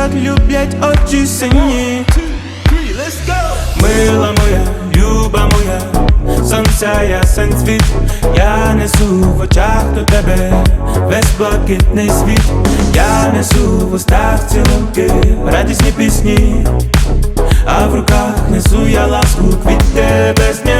так люблять очі сині. Мила моя, люба моя, сонця ясен світ. Я несу в очах до тебе весь блакитний світ. Я несу в устах цілунки, радісні пісні. А в руках несу я ласку, квіти безняні Ooh,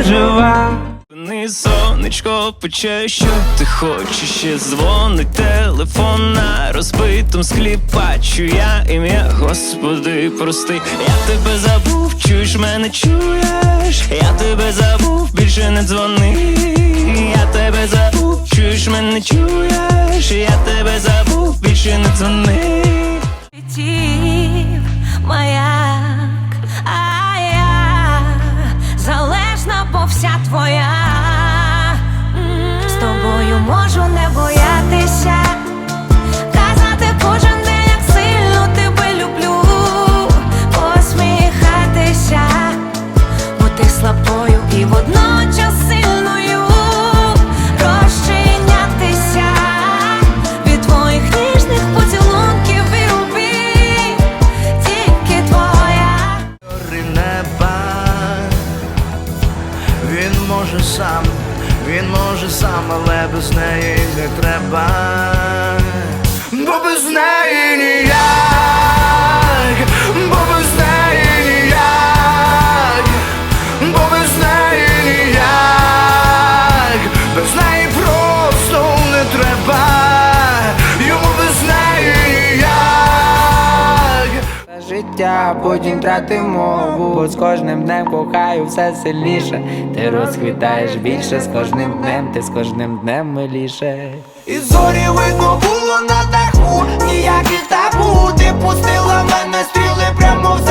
навіки жива. Не сонечко пече, що ти хочеш. Ще дзвонить телефон на розбитому склі. Бачу я ім'я, Господи, прости, я тебе забув, чуєш мене чуєш, я тебе забув, більше не дзвони, я тебе забув, чуєш мене чуєш, я тебе забув, більше не дзвони. Летів без неї не треба. Бо без неї ніяк, бо без неї ніяк, бо без неї ніяк, без неї просто не треба, йому без неї ніяк. Життя потім тратив мову, бо з кожним днем кохаю все сильніше. Ти розквітаєш більше з кожним днем, ти з кожним днем миліше. І зорі видно було на даху, ніяких табу Ти пустила мене стріли прямо в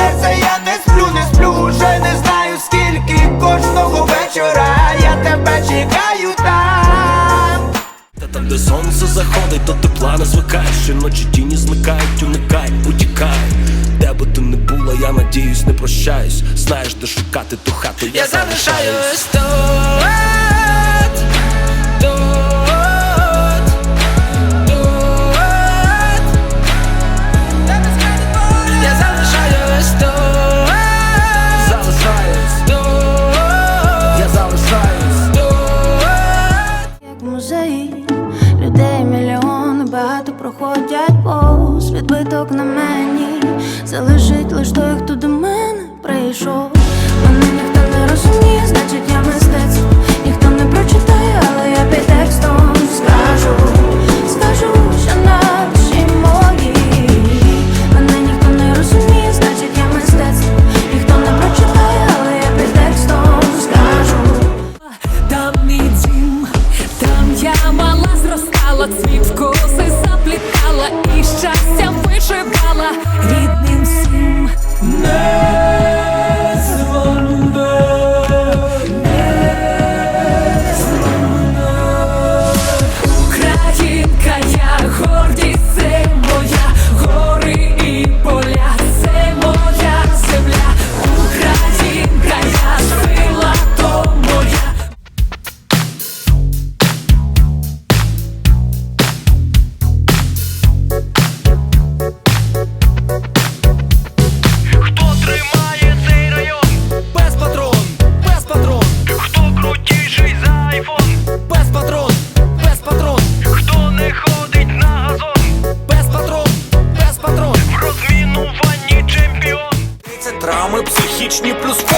де сонце заходить, то тепла не звикаєш Щоночі тіні зникають, уникай, утікай Де би ти не була, я надіюсь, не прощаюсь. Знаєш, де шукати ту хату, я, залишаюсь. тут, тут, Залишить лиш той, хто до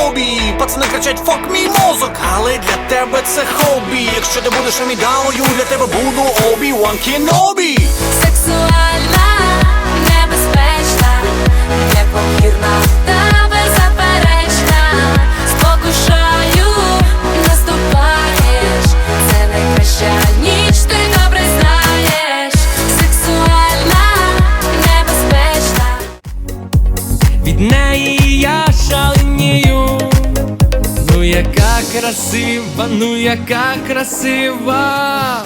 фобії Пацани кричать фок мій мозок, але для тебе це хобі Якщо ти будеш амідалою, для тебе буду Обі-Ван Кенобі Сексуальна, небезпечна, непомірна та беззаперечна. Спокушаю, наступаєш. Це найкраща ніч, ти добре знаєш. Сексуальна, небезпечна. Від неї я шаленію. Яка красива, ну яка красива.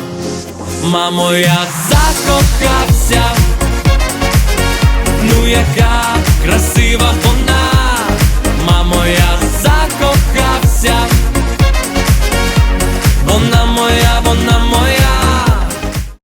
Мамо, я закохався.